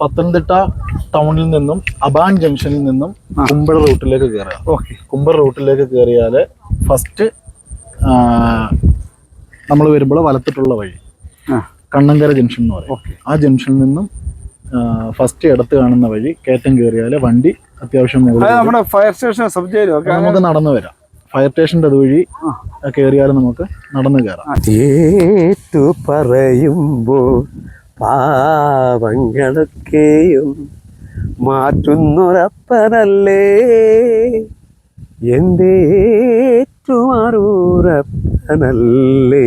പത്തനംതിട്ട ടൗണിൽ നിന്നും അബാൻ ജംഗ്ഷനിൽ നിന്നും കുമ്പഴ റൂട്ടിലേക്ക് കയറുക ഓക്കെ. കുമ്പഴ റൂട്ടിലേക്ക് കയറിയാൽ ഫസ്റ്റ് നമ്മൾ വരുമ്പോൾ വലത്തിട്ടുള്ള വഴി. കണ്ണങ്കര ജംഗ്ഷൻ എന്ന് പറയും. ഓക്കെ. ആ ജംഗ്ഷനിൽ നിന്നും ഫസ്റ്റ് ഇടത്ത് കാണുന്ന വഴി കയറ്റം കയറിയാൽ വണ്ടി അത്യാവശ്യം നമ്മുടെ ഫയർ സ്റ്റേഷൻ സബ് ജയിലും ഒക്കെ നമുക്ക് നടന്നു വരാം. ഫയർ സ്റ്റേഷന്റെ അതുവഴി കയറിയാൽ നമുക്ക് നടന്നു കയറാം ഏറ്റു പറയുമ്പോൾ പാവങ്ങളൊക്കെയും മാറ്റുന്നൊരപ്പനല്ലേ? എന്റെ ഏറ്റുമാറൂരപ്പനല്ലേ?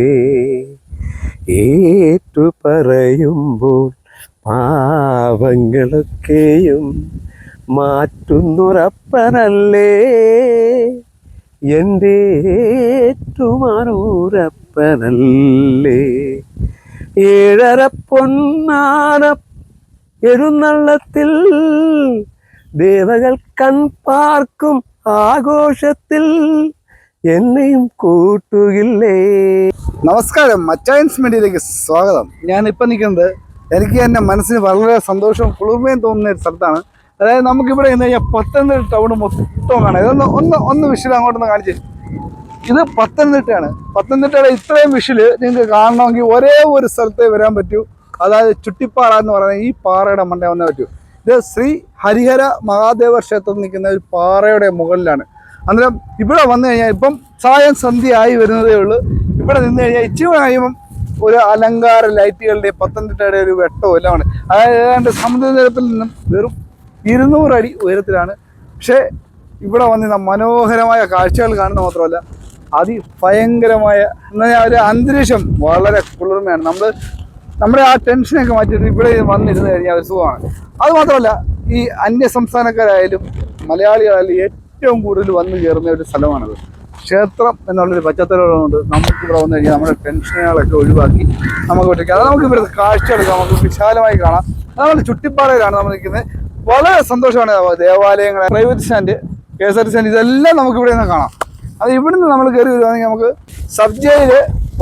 ഏറ്റു പറയുമ്പോൾ പാവങ്ങളൊക്കെയും മാറ്റുന്നൊരപ്പനല്ലേ? എന്റെ ഏറ്റുമാറൂരപ്പനല്ലേ? ഏഴര പൊന്നാന എഴുന്നള്ളത്തിൽ ദേവകൾ കൺപാർക്കും ആഘോഷത്തിൽ എന്നെയും കൂട്ടുകില്ലേ? നമസ്കാരം. മച്ചായൻസ് മീഡിയയിലേക്ക് സ്വാഗതം. ഞാൻ ഇപ്പം നിൽക്കുന്നത് എനിക്ക് എന്റെ മനസ്സിന് വളരെ സന്തോഷവും കുളിർമയും തോന്നുന്ന ഒരു സ്ഥലത്താണ്. അതായത് നമുക്കിവിടെ എന്ന് കഴിഞ്ഞാൽ പത്തനംതിട്ട ടൗൺ മൊത്തം കാണാം. ഇതൊന്ന് ഒന്ന് ഒന്ന് വിഷയം അങ്ങോട്ടൊന്ന് കാണിച്ച് ഇത് പത്തനംതിട്ടയാണ്. പത്തനംതിട്ടയുടെ ഇത്രയും വിഷിൽ നിങ്ങൾക്ക് കാണണമെങ്കിൽ ഒരേ ഒരു സ്ഥലത്തെ വരാൻ പറ്റൂ. അതായത് ചുട്ടിപ്പാറ എന്ന് പറയുന്ന ഈ പാറയുടെ മണ്ടേ വന്നേ പറ്റൂ. ഇത് ശ്രീ ഹരിഹര മഹാദേവ ക്ഷേത്രം നിൽക്കുന്ന ഒരു പാറയുടെ മുകളിലാണ്. അന്നേരം ഇവിടെ വന്നു കഴിഞ്ഞാൽ ഇപ്പം സായം സന്ധ്യ ആയി വരുന്നതേ ഉള്ളൂ. ഇവിടെ നിന്ന് കഴിഞ്ഞാൽ ഇച്ചിരി ഒരു അലങ്കാര ലൈറ്റുകളുടെ പത്തനംതിട്ടയുടെ ഒരു വെട്ടവും എല്ലാമാണ് അതായത് ഏതാണ്ട് സമുദ്രനിരപ്പിൽ നിന്നും വെറും ഇരുന്നൂറ് അടി ഉയരത്തിലാണ്. പക്ഷേ ഇവിടെ വന്ന് മനോഹരമായ കാഴ്ചകൾ കാണുന്ന മാത്രമല്ല അതിഭയങ്കരമായ പറഞ്ഞാൽ ഒരു അന്തരീക്ഷം വളരെ കുളിർമയാണ്. നമ്മൾ നമ്മുടെ ആ ടെൻഷനൊക്കെ മാറ്റിയിട്ട് ഇവിടെ വന്നിരുന്ന് കഴിഞ്ഞാൽ ഒരു സുഖമാണ്. അത് മാത്രമല്ല ഈ അന്യ സംസ്ഥാനക്കാരായാലും മലയാളികളായാലും ഏറ്റവും കൂടുതൽ വന്നു കയറുന്ന ഒരു സ്ഥലമാണത്. ക്ഷേത്രം എന്നുള്ളൊരു പശ്ചാത്തലമുണ്ട് നമുക്ക് ഇവിടെ വന്നു കഴിഞ്ഞാൽ നമ്മുടെ ടെൻഷനുകളൊക്കെ ഒഴിവാക്കി നമുക്ക് ഒറ്റയ്ക്ക് അത് നമുക്ക് ഇവിടുത്തെ കാഴ്ചകളൊക്കെ നമുക്ക് വിശാലമായി കാണാം. അത് നമ്മുടെ ചുട്ടിപ്പാറയിലാണ് നമ്മൾ നിൽക്കുന്നത്. വളരെ സന്തോഷമാണ് ദേവാലയങ്ങളെ. Private stand K S R T stand ഇതെല്ലാം നമുക്ക് ഇവിടെ നിന്ന് കാണാം. അത് ഇവിടുന്ന് നമ്മൾ കയറി വരുവാണെങ്കിൽ നമുക്ക് സബ് ഫയർ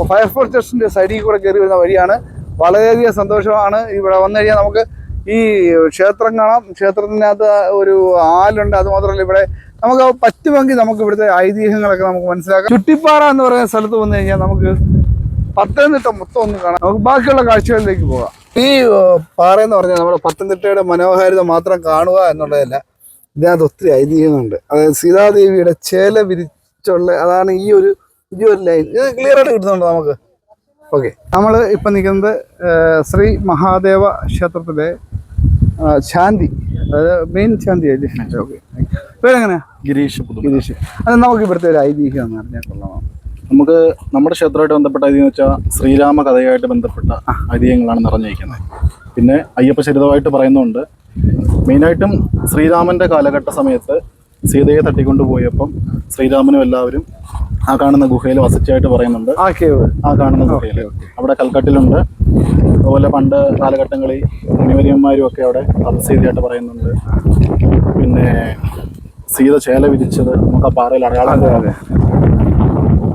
ഫയർഫോഴ്സ് സ്റ്റേഷന്റെ സൈഡിൽ കൂടെ കയറി വരുന്ന വഴിയാണ്. വളരെയധികം സന്തോഷമാണ്. ഇവിടെ വന്നു കഴിഞ്ഞാൽ നമുക്ക് ഈ ക്ഷേത്രം കാണാം. ക്ഷേത്രത്തിനകത്ത് ഒരു ആലുണ്ട്. അതുമാത്രമല്ല ഇവിടെ നമുക്ക് പറ്റുമെങ്കിൽ നമുക്ക് ഇവിടുത്തെ ഐതിഹ്യങ്ങളൊക്കെ നമുക്ക് മനസ്സിലാക്കാം. ചുട്ടിപ്പാറ എന്ന് പറയുന്ന സ്ഥലത്ത് വന്നു കഴിഞ്ഞാൽ നമുക്ക് പത്തനംതിട്ട മൊത്തം ഒന്ന് കാണാം. നമുക്ക് ബാക്കിയുള്ള കാഴ്ചകളിലേക്ക് പോകാം. ഈ പാറ എന്ന് പറഞ്ഞാൽ നമ്മുടെ പത്തനംതിട്ടയുടെ മനോഹാരിത മാത്രം കാണുക എന്നുള്ളതല്ല ഇതിനകത്ത് ഒത്തിരി ഐതിഹ്യങ്ങളുണ്ട്. അതായത് സീതാദേവിയുടെ ചേല വിരിച്ചുള്ള അതാണ് ഈ ഒരു ഈ ഒരു ലൈൻ ഇത് ക്ലിയർ ആയിട്ട് കിട്ടുന്നുണ്ട് നമുക്ക്? ഓക്കെ നമ്മൾ ഇപ്പം നിൽക്കുന്നത് ശ്രീ മഹാദേവ ക്ഷേത്രത്തിലെ ചാന്തി ശാന്തി. അതായത് മെയിൻ ശാന്തി അല്ലേ ഓക്കെ പേരെങ്ങനെയാ? ഗിരീഷ് ഗിരീഷ്. അത് നമുക്ക് ഇവിടുത്തെ ഒരു ഐതിഹ്യം എന്ന് പറഞ്ഞാൽ കൊള്ളാം. നമുക്ക് നമ്മുടെ ക്ഷേത്രമായിട്ട് ബന്ധപ്പെട്ട ഐതിഹ്യം വെച്ചാൽ ശ്രീരാമ കഥയായിട്ട് ബന്ധപ്പെട്ട ഐതിഹ്യങ്ങളാണ് നിറഞ്ഞിരിക്കുന്നത്. പിന്നെ അയ്യപ്പ ചരിതമായിട്ട് പറയുന്നുണ്ട്. മെയിനായിട്ടും ശ്രീരാമന്റെ കാലഘട്ട സമയത്ത് സീതയെ തട്ടിക്കൊണ്ടുപോയപ്പം ശ്രീരാമനും എല്ലാവരും ആ കാണുന്ന ഗുഹയിൽ വസിച്ചായിട്ട് പറയുന്നുണ്ട്. ആ കാണുന്ന ഗുഹയിൽ. അവിടെ കൽക്കട്ടിലുണ്ട്. അതുപോലെ പണ്ട് കാലഘട്ടങ്ങളിൽ മുനിവര്യന്മാരും ഒക്കെ അവിടെ തപസ് ചെയ്തതായിട്ട് പറയുന്നുണ്ട്. പിന്നെ സീത ചേല വിരിച്ചത് നമുക്ക് ആ പാറയിൽ അടയാളം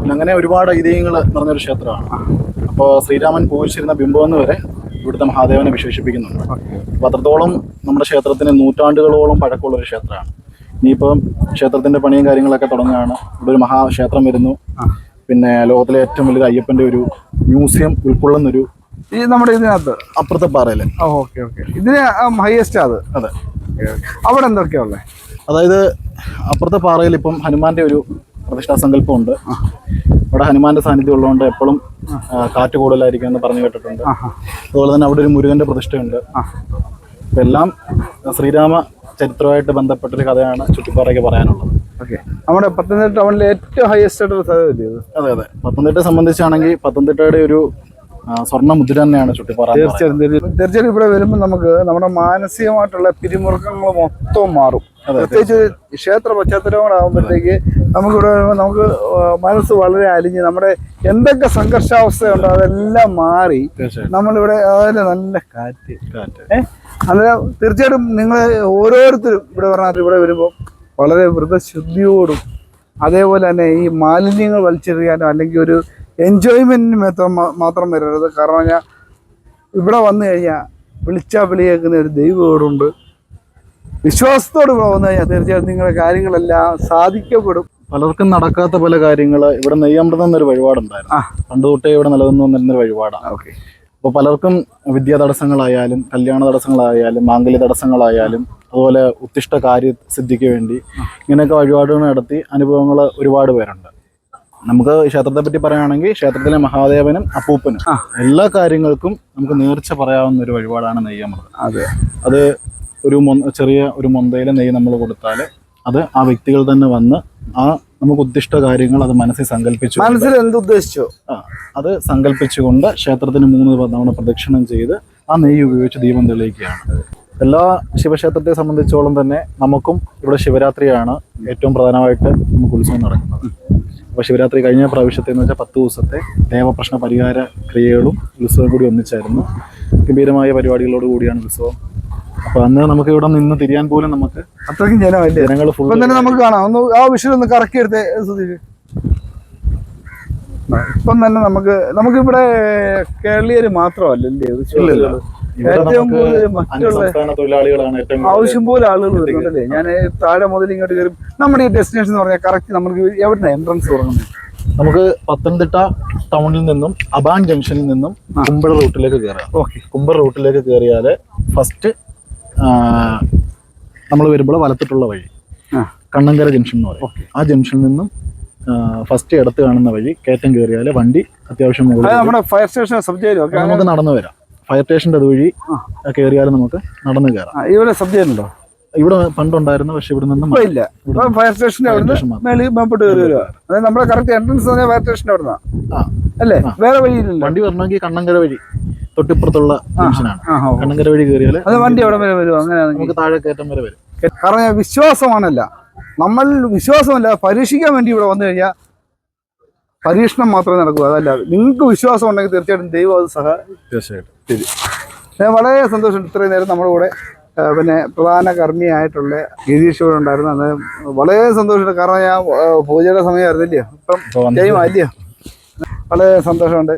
പിന്നെ അങ്ങനെ ഒരുപാട് ഐതിഹ്യങ്ങൾ നിറഞ്ഞൊരു ക്ഷേത്രമാണ്. അപ്പോൾ ശ്രീരാമൻ പൂജിച്ചിരുന്ന ബിംബം എന്ന് വരെ ഇവിടുത്തെ മഹാദേവനെ വിശേഷിപ്പിക്കുന്നുണ്ട്. അപ്പോൾ അത്രത്തോളം നമ്മുടെ ക്ഷേത്രത്തിന് നൂറ്റാണ്ടുകളോളം പഴക്കമുള്ള ഒരു ക്ഷേത്രമാണ്. ഇനിയിപ്പം ക്ഷേത്രത്തിന്റെ പണിയും കാര്യങ്ങളൊക്കെ തുടങ്ങുകയാണ്. ഇവിടെ ഒരു മഹാക്ഷേത്രം വരുന്നു. പിന്നെ ലോകത്തിലെ ഏറ്റവും വലിയ അയ്യപ്പന്റെ ഒരു മ്യൂസിയം ഉൾക്കൊള്ളുന്നൊരു ഈ നമ്മുടെ ഇതിനകത്ത്? അപ്പുറത്തെ പാറയില്ലേ ഓക്കെ ഓക്കെ. ഇതിന് ഹയസ്റ്റ് അത്? അതെ. അവിടെ എന്തൊക്കെയാ ഉള്ളത് അതായത് അപ്പുറത്തെ പാറയിൽ ഇപ്പം ഹനുമാന്റെ ഒരു പ്രതിഷ്ഠാ സങ്കല്പമുണ്ട്. അവിടെ ഹനുമാന്റെ സാന്നിധ്യം ഉള്ളതുകൊണ്ട് എപ്പോഴും കാറ്റ് കൂടുതലായിരിക്കും എന്ന് പറഞ്ഞു കേട്ടിട്ടുണ്ട്. അതുപോലെ തന്നെ അവിടെ ഒരു മുരുകന്റെ പ്രതിഷ്ഠയുണ്ട്. ഇപ്പം എല്ലാം ശ്രീരാമ ചരിത്രമായിട്ട് ബന്ധപ്പെട്ടൊരു കഥയാണ് ചുറ്റിപ്പാറയ്ക്ക് പറയാനുള്ളത്. ഓക്കെ. നമ്മുടെ പത്തനംതിട്ട ടൗണിലെ ഏറ്റവും ഹയസ്റ്റ് ആയിട്ടുള്ള സ്ഥലം ഇല്ലേ അതെ അതെ. പത്തനംതിട്ടയെ സംബന്ധിച്ചാണെങ്കിൽ പത്തനംതിട്ടയുടെ ഒരു സ്വർണ മുദ്ര തന്നെയാണ് ചുട്ടിപ്പാറ തീർച്ചയായിട്ടും പറയുന്നത്. തീർച്ചയായും. തീർച്ചയായും. തീർച്ചയായും ഇവിടെ വരുമ്പോൾ നമുക്ക് നമ്മുടെ മാനസികമായിട്ടുള്ള പിരിമുറുക്കങ്ങൾ മൊത്തം മാറും. പ്രത്യേകിച്ച് ക്ഷേത്ര പശ്ചാത്തലം കൂടെ ആകുമ്പോഴത്തേക്ക് നമുക്കിവിടെ വരുമ്പോൾ നമുക്ക് മനസ്സ് വളരെ അലിഞ്ഞ് നമ്മുടെ എന്തൊക്കെ സംഘർഷാവസ്ഥയുണ്ടോ അതെല്ലാം മാറി നമ്മളിവിടെ അതായത് നല്ല കാറ്റ്. ഏഹ് അന്നേരം തീർച്ചയായിട്ടും നിങ്ങൾ ഓരോരുത്തരും ഇവിടെ പറഞ്ഞാൽ ഇവിടെ വരുമ്പോൾ വളരെ വ്രതശുദ്ധിയോടും അതേപോലെ തന്നെ ഈ മാലിന്യങ്ങൾ വലിച്ചെറിയാനോ അല്ലെങ്കിൽ ഒരു എൻജോയ്മെന്റിന് മാത്രം മാത്രം വരരുത്. കാരണം പറഞ്ഞാൽ ഇവിടെ വന്നു കഴിഞ്ഞാൽ വിളിച്ചാ വിളിയേക്കുന്ന ഒരു ദൈവം ഇവിടെ ഉണ്ട് വിശ്വാസത്തോട് പോകുന്ന കഴിഞ്ഞാൽ തീർച്ചയായിട്ടും നിങ്ങളുടെ കാര്യങ്ങളെല്ലാം സാധിക്കപ്പെടും. പലർക്കും നടക്കാത്ത പല കാര്യങ്ങൾ ഇവിടെ നെയ്യമൃതം എന്നൊരു വഴിപാടുണ്ടായിരുന്നു. പണ്ട് തൊട്ടേ ഇവിടെ നിലനിന്ന് വന്നിരുന്നൊരു വഴിപാടാണ് ഓക്കെ. അപ്പോൾ പലർക്കും വിദ്യാ തടസ്സങ്ങളായാലും കല്യാണ തടസ്സങ്ങളായാലും മാംഗല്യ തടസ്സങ്ങളായാലും അതുപോലെ ഉത്തിഷ്ട കാര്യ സിദ്ധിക്ക് വേണ്ടി ഇങ്ങനെയൊക്കെ വഴിപാടുകൾ നടത്തി അനുഭവങ്ങൾ ഒരുപാട് പേരുണ്ട്. നമുക്ക് ക്ഷേത്രത്തെ പറ്റി പറയുകയാണെങ്കിൽ ക്ഷേത്രത്തിലെ മഹാദേവനും അപ്പൂപ്പനും എല്ലാ കാര്യങ്ങൾക്കും നമുക്ക് നേർച്ച പറയാവുന്ന ഒരു വഴിപാടാണ് നെയ്യമൃതം അതെ. അത് ഒരു ചെറിയ ഒരു മൊന്തയിലെ നെയ്യ് നമ്മൾ കൊടുത്താൽ അത് ആ വ്യക്തികൾ തന്നെ വന്ന് ആ നമുക്ക് ഉദ്ദിഷ്ട കാര്യങ്ങൾ അത് മനസ്സിൽ സങ്കല്പിച്ചു മനസ്സിൽ എന്ത് ഉദ്ദേശിച്ചോ ആ, അത് സങ്കല്പിച്ചുകൊണ്ട് ക്ഷേത്രത്തിന് മൂന്ന് തവണ പ്രദക്ഷിണം ചെയ്ത് ആ നെയ്യ് ഉപയോഗിച്ച് ദീപം തെളിയിക്കുകയാണ്. എല്ലാ ശിവക്ഷേത്രത്തെ സംബന്ധിച്ചോളം തന്നെ നമുക്കും ഇവിടെ ശിവരാത്രിയാണ് ഏറ്റവും പ്രധാനമായിട്ട് നമുക്ക് ഉത്സവം നടക്കുന്നത്. അപ്പോൾ ശിവരാത്രി കഴിഞ്ഞ പ്രാവശ്യത്തെ എന്ന് വെച്ചാൽ പത്ത് ദിവസത്തെ ദേവപ്രശ്ന പരിഹാര ക്രിയകളും ഉത്സവം കൂടി ഒന്നിച്ചായിരുന്നു. ഗംഭീരമായ പരിപാടികളോട് കൂടിയാണ് ഉത്സവം. അപ്പോൾ അന്ന് നമുക്ക് ഇവിടെ നിന്ന് തിരിയാൻ പോലും നമുക്ക് അത്രയ്ക്കും ജനമല്ലേ? ജനങ്ങൾ ഫുൾ ഇപ്പം തന്നെ നമുക്ക് കാണാം. ഒന്ന് ആ വിഷയം ഒന്ന് കറക്കി എടുത്തേ സുധീഷ്. ഇപ്പം തന്നെ നമുക്ക് നമുക്കിവിടെ കേരളീയർ മാത്രമല്ലല്ലേ? ഇവിടെ ഏറ്റവും നമുക്ക് കൂടുതൽ മറ്റുള്ള അന്യസംസ്ഥാന തൊഴിലാളികളാണ് ഏറ്റവും കൂടുതൽ ആവശ്യം പോലെ ആളുകൾ വരുന്നുണ്ടല്ലേ? ഞാൻ താഴെ മുതൽ ഇങ്ങോട്ട് കയറും നമ്മുടെ ഈ ഡെസ്റ്റിനേഷൻ എന്ന് പറഞ്ഞാൽ കറക്റ്റ് നമുക്ക് എവിടെ എൻട്രൻസ് തുടങ്ങുന്നത്? നമുക്ക് പത്തനംതിട്ട ടൗണിൽ നിന്നും അബാൻ ജംഗ്ഷനിൽ നിന്നും കുമ്പഴ റൂട്ടിലേക്ക് കയറാം. ഓക്കെ. കുമ്പഴ റൂട്ടിലേക്ക് കയറിയാൽ ഫസ്റ്റ് നമ്മൾ വരുമ്പോൾ വലത്തിട്ടുള്ള വഴി. കണ്ണങ്കര ജംഗ്ഷൻ എന്ന് പറയും. ആ ജംഗ്ഷനിൽ നിന്നും ഫസ്റ്റ് ഇടത്ത് കാണുന്ന വഴി കയറ്റം കയറിയാൽ വണ്ടി അത്യാവശ്യം നമ്മുടെ ഫയർ സ്റ്റേഷൻ സബ് നമുക്ക് നടന്നു വരാം. ഫയർ സ്റ്റേഷന്റെ അതുവഴി കയറിയാൽ നമുക്ക് നടന്നു കയറാം ഇവിടെ സബ് ജയിലുണ്ടോ? ഇവിടെ പണ്ടുണ്ടായിരുന്നു പക്ഷെ ഇവിടെ നിന്നും ഇല്ല ഫയർ സ്റ്റേഷന്റെ അവിടെ മേപ്പോട്ട് കയറി അതായത് നമ്മുടെ കറക്റ്റ് എൻട്രൻസ് ഫയർ സ്റ്റേഷന്റെ അവിടെ അല്ലേ? വേറെ വഴിയില്ല വണ്ടി വരണമെങ്കിൽ കണ്ണങ്കര വഴി. തൊട്ടിപ്പുറത്തുള്ള ജംഗ്ഷനാണ് കണ്ണങ്കര വഴി കയറിയാൽ അത് വണ്ടി അവിടെ വരെ വരും അങ്ങനെയാണെങ്കിൽ നമുക്ക് താഴെ കയറ്റം വരെ വരും. കാരണം വിശ്വാസമാണല്ല. നമ്മൾ വിശ്വാസമല്ല പരീക്ഷിക്കാൻ വേണ്ടി ഇവിടെ വന്നു കഴിഞ്ഞാൽ പരീക്ഷണം മാത്രമേ നടക്കൂ അതല്ല. നിങ്ങൾക്ക് വിശ്വാസം ഉണ്ടെങ്കിൽ തീർച്ചയായിട്ടും ദൈവം അത് സഹ തീർച്ചയായിട്ടും. ഞാൻ വളരെ സന്തോഷമുണ്ട് ഇത്രയും നേരം നമ്മുടെ കൂടെ ആ, പിന്നെ പ്രധാന കർമ്മിയായിട്ടുള്ള ഗിരീഷ് ഇവിടെ ഉണ്ടായിരുന്നു. അത് വളരെ സന്തോഷമുണ്ട്. കാരണം ഞാൻ ആ, പൂജയുടെ സമയമായിരുന്നില്ലയോ ഇപ്പം ഇപ്പൊ വന്ന്. ടൈം അല്ലയോ വളരെ സന്തോഷമുണ്ട്.